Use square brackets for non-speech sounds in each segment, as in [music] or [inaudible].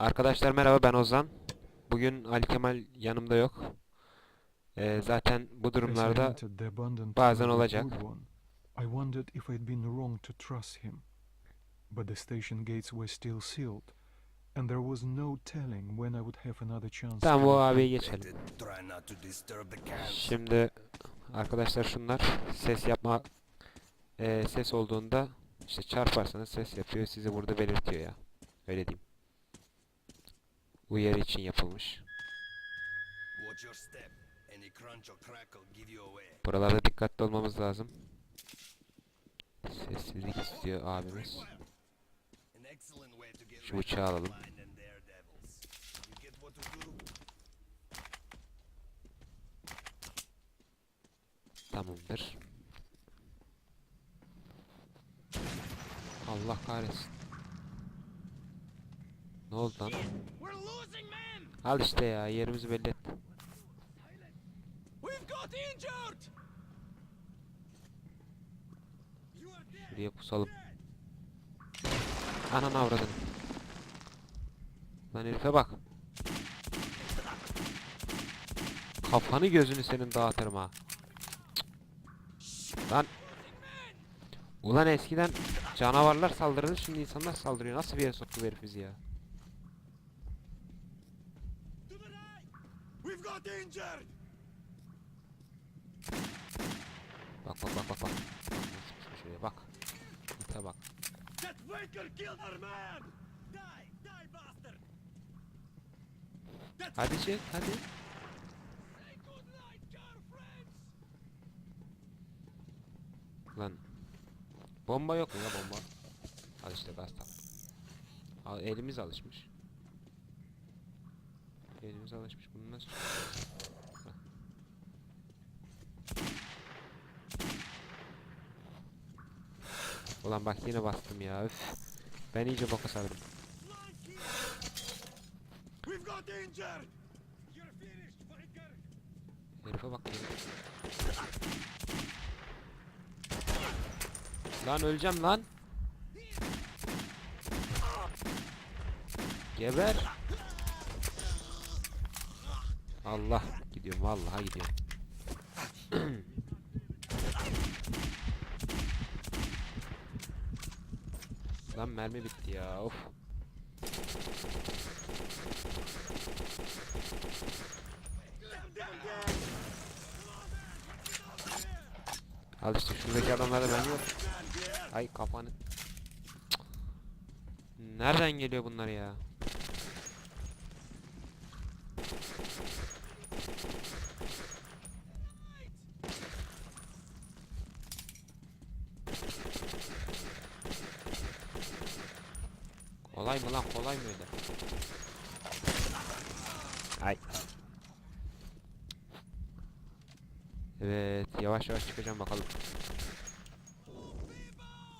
Arkadaşlar merhaba ben Ozan. Bugün Ali Kemal yanımda yok. Ee, zaten bu durumlarda bazen olacak. I wondered if I'd been wrong to trust him. But the station gates were still sealed, and there was no telling when I would have another chance. tamam bu abiye geçelim. Şimdi arkadaşlar şunlar ses yapma ee, ses olduğunda işte çarparsanız ses yapıyor sizi burada belirtiyor ya. Öyle diyeyim. Uyarı için yapılmış. Buralarda dikkatli olmamız lazım. Sessizlik istiyor abimiz. Şu of alalım. Tamamdır. Allah kahretsin. Ne oldu lan? Al işte ya yerimizi belli et. Şuraya pusalım. Ananı avradın. Lan herife bak. Kafanı gözünü senin dağıtırım ha. Cık. Lan. Ulan eskiden canavarlar saldırırdı şimdi insanlar saldırıyor. Nasıl bir yere soktu herif bizi ya? To the right. Got injured. Bak bak bak bak bak. Şuraya bak. İte bak. That Waker killed our man. Die, die, bastard. That's Hadi çek hadi. Night, girlfriends. Lan. Bomba yok mu ya bomba? Al işte gaz tak. Al, elimiz alışmış. Elimiz alışmış. Hah. Ulan bak yine bastım ya. Üf. Ben iyice boka sardım. Herife bak. Lan öleceğim lan. Geber. Allah gidiyorum vallahi gidiyorum. [clears throat] Lan mermi bitti ya of. Al işte şuradaki adamlarda mermi yok. Ay kafanı. Nereden geliyor bunlar ya? Kolay mı lan kolay mı öyle? Ay. Evet yavaş yavaş çıkacağım bakalım.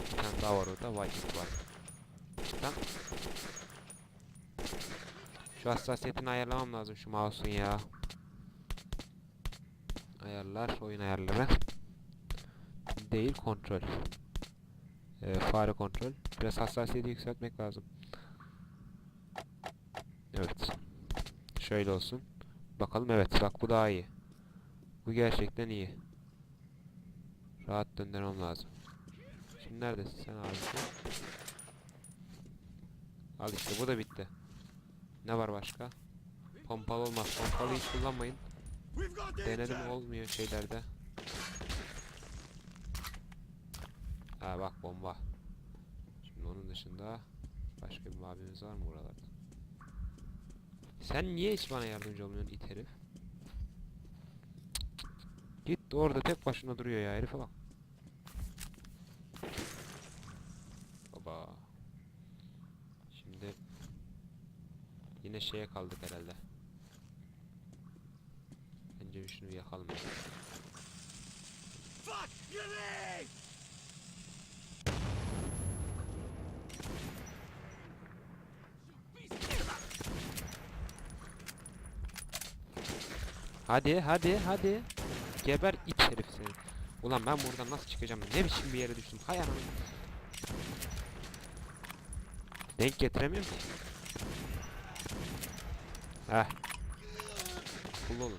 Bir tane daha var orada Viking var. Tamam. Şu hassasiyetini ayarlamam lazım şu mouse'un ya. Ayarlar, oyun ayarları. Değil kontrol. Ee, fare kontrol. Biraz hassasiyeti yükseltmek lazım. Evet. Şöyle olsun. Bakalım evet bak bu daha iyi. Bu gerçekten iyi. Rahat döndürmem lazım. Şimdi neredesin sen abi? Al işte bu da bitti. Ne var başka? Pompalı olmaz. Pompalı hiç kullanmayın. Denedim olmuyor şeylerde. Ha bak bomba. Şimdi onun dışında başka bir abimiz var mı buralarda? Sen niye hiç bana yardımcı olmuyorsun it herif? Git orada tek başına duruyor ya herife bak. Baba. Şimdi yine şeye kaldık herhalde. Bence şunu yakalım. ya. Fuck! Hadi hadi hadi. Geber it herif seni. Ulan ben buradan nasıl çıkacağım? Ne biçim bir yere düştüm? Hay anam. Denk getiremiyorum ki. Heh. Kul olun.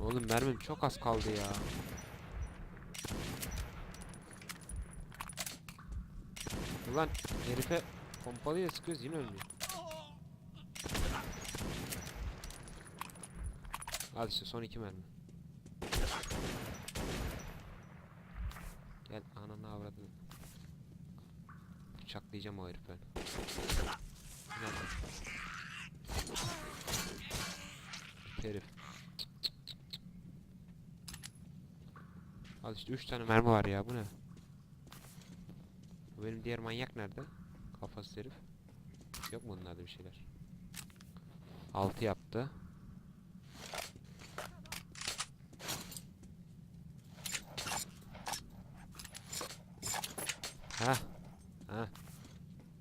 Oğlum mermim çok az kaldı ya. Ulan herife pompalıyla sıkıyoruz yine ölmüyor. Al işte son iki mermi. Gel ananı avradını. Bıçaklayacağım o herifi? Herif. Al işte 3 tane mermi var ya bu ne? Bu benim diğer manyak nerede? Kafası herif. Yok mu bunlarda bir şeyler? 6 yaptı. Ha. Ha.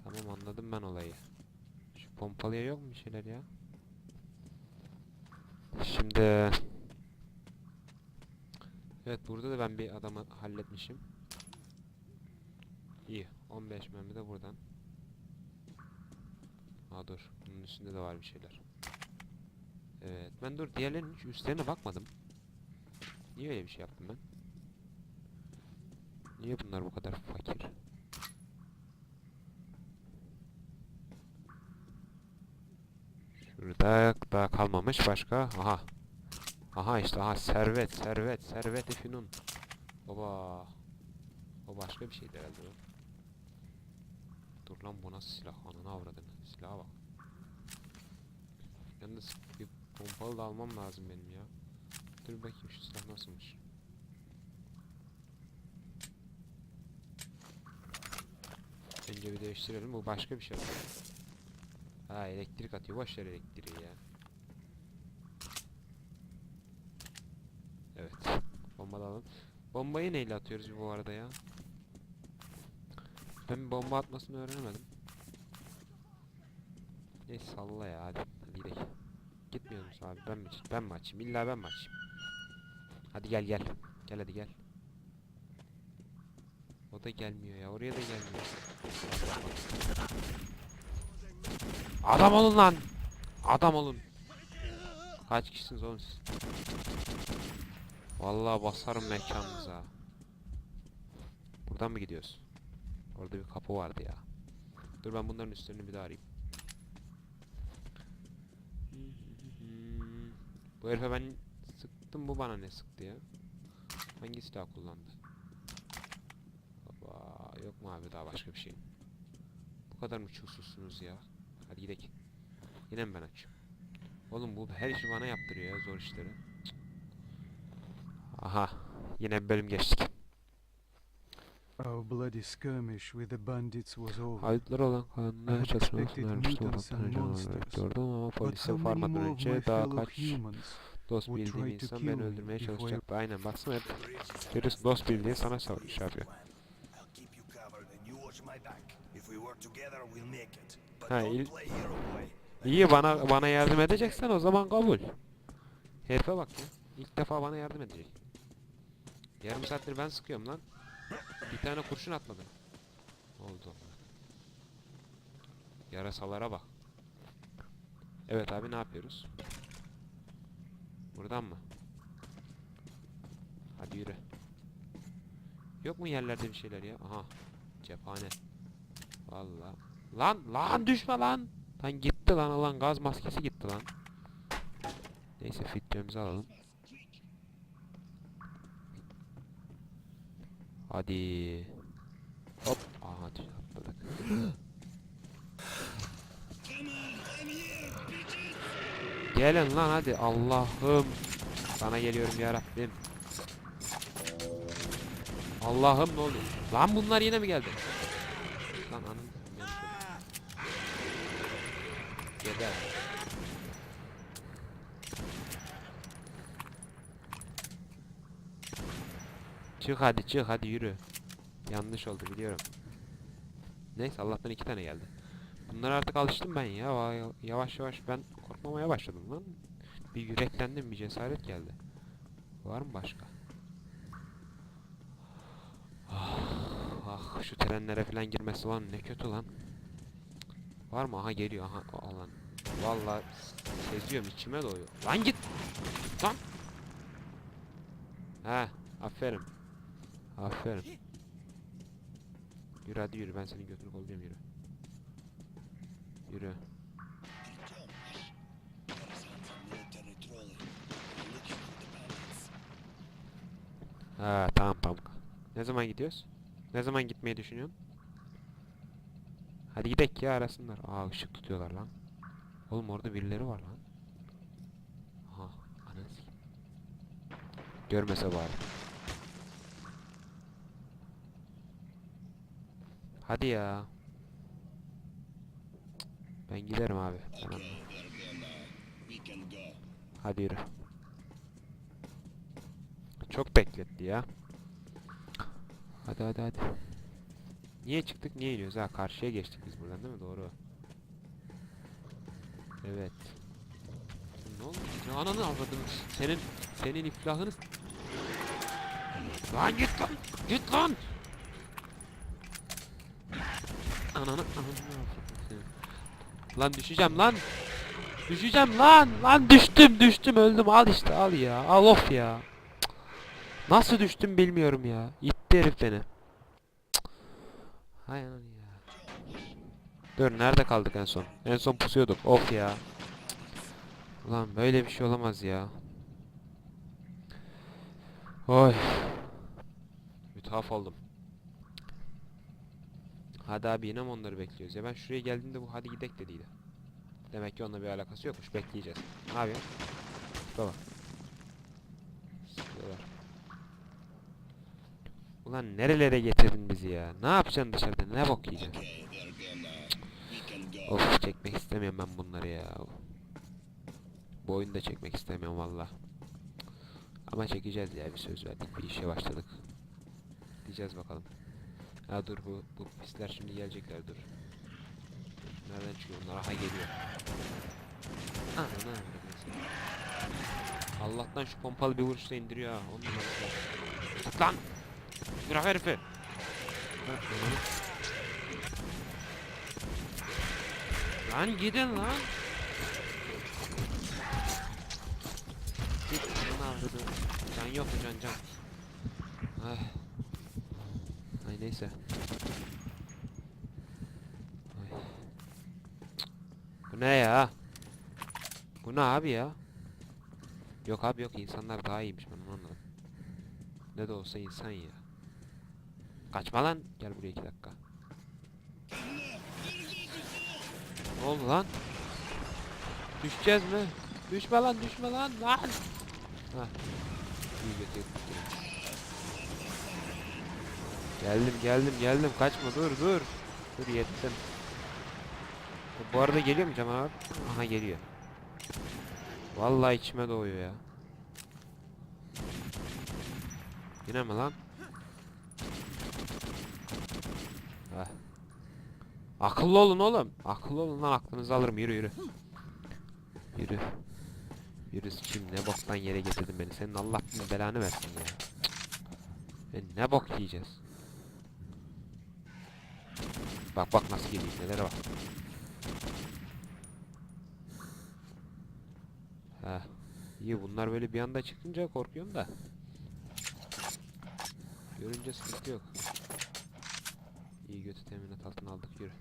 Tamam anladım ben olayı. Şu pompalıya yok mu bir şeyler ya? Şimdi Evet burada da ben bir adamı halletmişim. İyi. 15 mermi de buradan. Aa dur. Bunun üstünde de var bir şeyler. Evet. Ben dur diğerlerinin üstlerine bakmadım. Niye öyle bir şey yaptım ben? Niye bunlar bu kadar fakir? Şurada daha kalmamış başka. Aha. Aha işte aha servet servet servet finun. Baba. O başka bir şeydi herhalde o. Dur lan bu nasıl silah? Ananı avradını. Silaha bak. Yalnız bir pompalı da almam lazım benim ya. Dur bakayım şu silah nasılmış. Önce bir değiştirelim. Bu başka bir şey. Ha elektrik atıyor. Boş elektriği ya. Evet. Bomba da alalım. Bombayı neyle atıyoruz bu arada ya? Ben bomba atmasını öğrenemedim. Neyse salla ya hadi. Hadi gidelim. Gitmiyor musun abi? Ben mi, ben mi açayım? İlla ben mi açayım? Hadi gel gel. Gel hadi gel. O da gelmiyor ya. Oraya da gelmiyor. Adam olun lan. Adam olun. Kaç kişisiniz oğlum siz? Vallahi basarım mekanınıza. Buradan mı gidiyoruz? Orada bir kapı vardı ya. Dur ben bunların üstlerini bir daha arayayım. Bu herife ben sıktım bu bana ne sıktı ya? Hangi silah kullandı? Baba yok mu abi daha başka bir şey? Bu kadar mı çulsuzsunuz ya? Hadi gidelim. Yine mi ben açayım? Oğlum bu her işi bana yaptırıyor ya zor işleri. Cık. Aha. Yine bir bölüm geçtik. Our bloody skirmish with the bandits was over. Haydutlar olan I kanunlara had çalışmak expected önermişti mutants olmaktan and önce bekliyordum ama polise varmadan önce daha kaç dost bildiğim insan beni me öldürmeye çalışacaktı. Aynen baksana hep birisi dost bildiğin sana sa- şey yapıyor. If we work together, we'll make it. Ha, il-. İyi bana bana yardım edeceksen o zaman kabul. Herife bak ya. İlk defa bana yardım edecek. Yarım saattir ben sıkıyorum lan. Bir tane kurşun atmadı. Oldu? Yarasalara bak. Evet abi ne yapıyoruz? Buradan mı? Hadi yürü. Yok mu yerlerde bir şeyler ya? Aha. Cephane. Vallahi. Lan lan düşme lan. Lan gitti lan alan gaz maskesi gitti lan. Neyse filtremizi alalım. Hadi. Hop. Aha atladık. Gelin lan hadi Allah'ım. Sana geliyorum ya Rabbim. Allah'ım ne oluyor? Lan bunlar yine mi geldi? Lan anam yanlış oldu. Geber. Çık hadi çık hadi yürü. Yanlış oldu biliyorum. Neyse Allah'tan iki tane geldi. Bunlara artık alıştım ben ya. Va- Yavaş yavaş ben korkmamaya başladım lan. Bir yüreklendim bir cesaret geldi. Var mı başka? Ah, ah şu trenlere falan girmesi lan ne kötü lan. Var mı? Aha geliyor. Aha alan. Vallahi seziyorum içime doğuyor. Lan git. Lan. He, aferin. Aferin. Yürü hadi yürü ben senin götünü kolluyorum yürü. Yürü. Ha tamam Pamuk. Ne zaman gidiyoruz? Ne zaman gitmeyi düşünüyorsun? Hadi gidek ya arasınlar. Aa ışık tutuyorlar lan. Oğlum orada birileri var lan. Aha sikeyim. Görmese bari. Hadi ya. Ben giderim abi. Anlamam. Hadi yürü. Çok bekletti ya. Hadi hadi hadi. Niye çıktık niye iniyoruz ha? Karşıya geçtik biz buradan değil mi? Doğru. Evet. Ne oldu? Ne ananı avradın? Senin senin iflahını Lan git lan! Git lan! Ananı. Lan düşeceğim lan! Düşeceğim lan! Lan düştüm düştüm öldüm al işte al ya al of ya. Nasıl düştüm bilmiyorum ya. İtti herif beni. Hay ya. Dur nerede kaldık en son? En son pusuyorduk. Of ya. Ulan böyle bir şey olamaz ya. Oy. Mütahaf oldum. Hadi abi yine mi onları bekliyoruz ya ben şuraya geldiğimde bu hadi gidek dediydi. Demek ki onunla bir alakası yokmuş bekleyeceğiz. Yapıyorsun? Baba. Sıkıyorlar. Ulan nerelere getirdin bizi ya? Ne yapacaksın dışarıda? Ne bok yiyeceksin? Of çekmek istemiyorum ben bunları ya. Bu oyunu da çekmek istemiyorum valla. Ama çekeceğiz ya bir söz verdik. Bir işe başladık. Diyeceğiz bakalım. Ha dur bu, bu pisler şimdi gelecekler dur. Nereden çıkıyor bunlar? Aha geliyor. Ananı. Allah'tan şu pompalı bir vuruşla indiriyor ha. On numarası. Tut lan! Bırak herifi! Lan. Lan gidin lan! Git ananı avradı. Can yok can can? Ay. Neyse. Ay. Bu ne ya? Bu ne abi ya? Yok abi yok insanlar daha iyiymiş ben onu anladım. Ne de olsa insan ya. Kaçma lan. Gel buraya iki dakika. Ne oldu lan? Düşeceğiz mi? Düşme lan düşme lan lan. Hah. İyi götürdük. Geldim geldim geldim kaçma dur dur. Dur yettim. Bu arada geliyor mu canavar? Aha geliyor. Vallahi içime doğuyor ya. Yine mi lan? Heh. Akıllı olun oğlum. Akıllı olun lan aklınızı alırım yürü yürü. Yürü. Yürü kim ne boktan yere getirdin beni. Senin Allah belanı versin ya. E ne bok yiyeceğiz? Bak bak nasıl geliyor nelere bak. Heh. İyi bunlar böyle bir anda çıkınca korkuyorum da. Görünce sıkıntı yok. İyi götü teminat altına aldık yürü.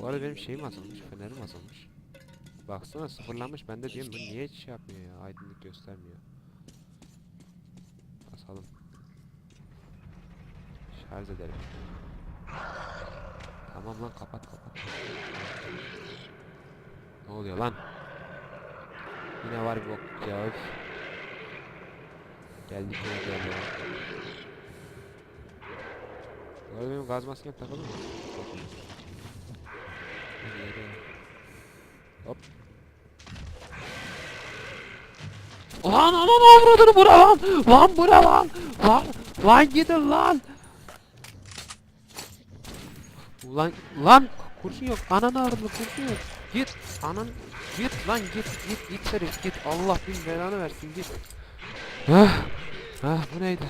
Bu arada be benim şeyim azalmış, fenerim azalmış. Baksana sıfırlanmış. Ben de diyorum niye hiç şey yapmıyor ya, aydınlık göstermiyor. Basalım. Şarj edelim. Tamam lan kapat kapat. Ne oluyor lan? Yine var bir bok ya öf. Geldik yine geldi. Arada benim gaz maskem takılı mı? Hop. Lan anan avradını bura lan! Lan bura lan! Lan! Lan gidin lan! Ulan lan kurşun yok. Ananı avradını kurşun yok. Git anan git lan git git git herif git. Allah bin belanı versin git. Hah. Hah bu neydi?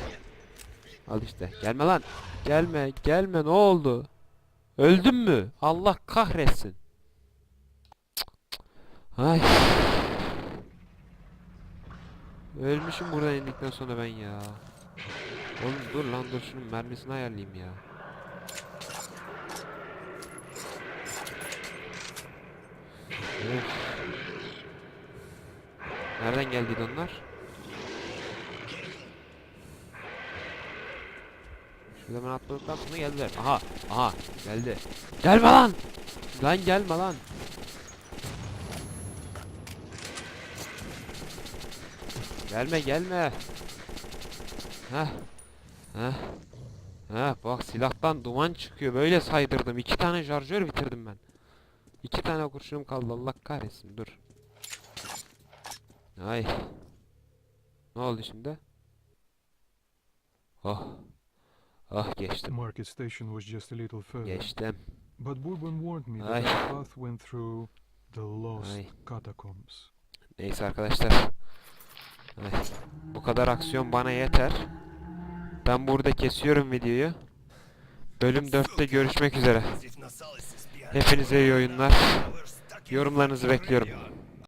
Al işte. Gelme lan. Gelme. Gelme. Ne oldu? Öldün mü? Allah kahretsin. Ay. Ölmüşüm buradan indikten sonra ben ya. Oğlum dur lan dur şunun mermisini ayarlayayım ya. Öf. Nereden geldiydi onlar? Şurada ben atladıktan sonra geldiler. Aha, aha, geldi. Gelme lan! Lan gelme lan. Gelme gelme. Heh. Heh. Heh bak silahtan duman çıkıyor. Böyle saydırdım. İki tane şarjör bitirdim ben. İki tane kurşunum kaldı. Allah kahretsin. Dur. Ay. Ne oldu şimdi? Oh. Oh geçtim. market station was just a little further. Geçtim. But Bourbon warned me that Ay. the path went through the lost Ay. catacombs. Neyse arkadaşlar. Bu kadar aksiyon bana yeter. Ben burada kesiyorum videoyu. Bölüm 4'te görüşmek üzere. Hepinize iyi oyunlar. Yorumlarınızı bekliyorum.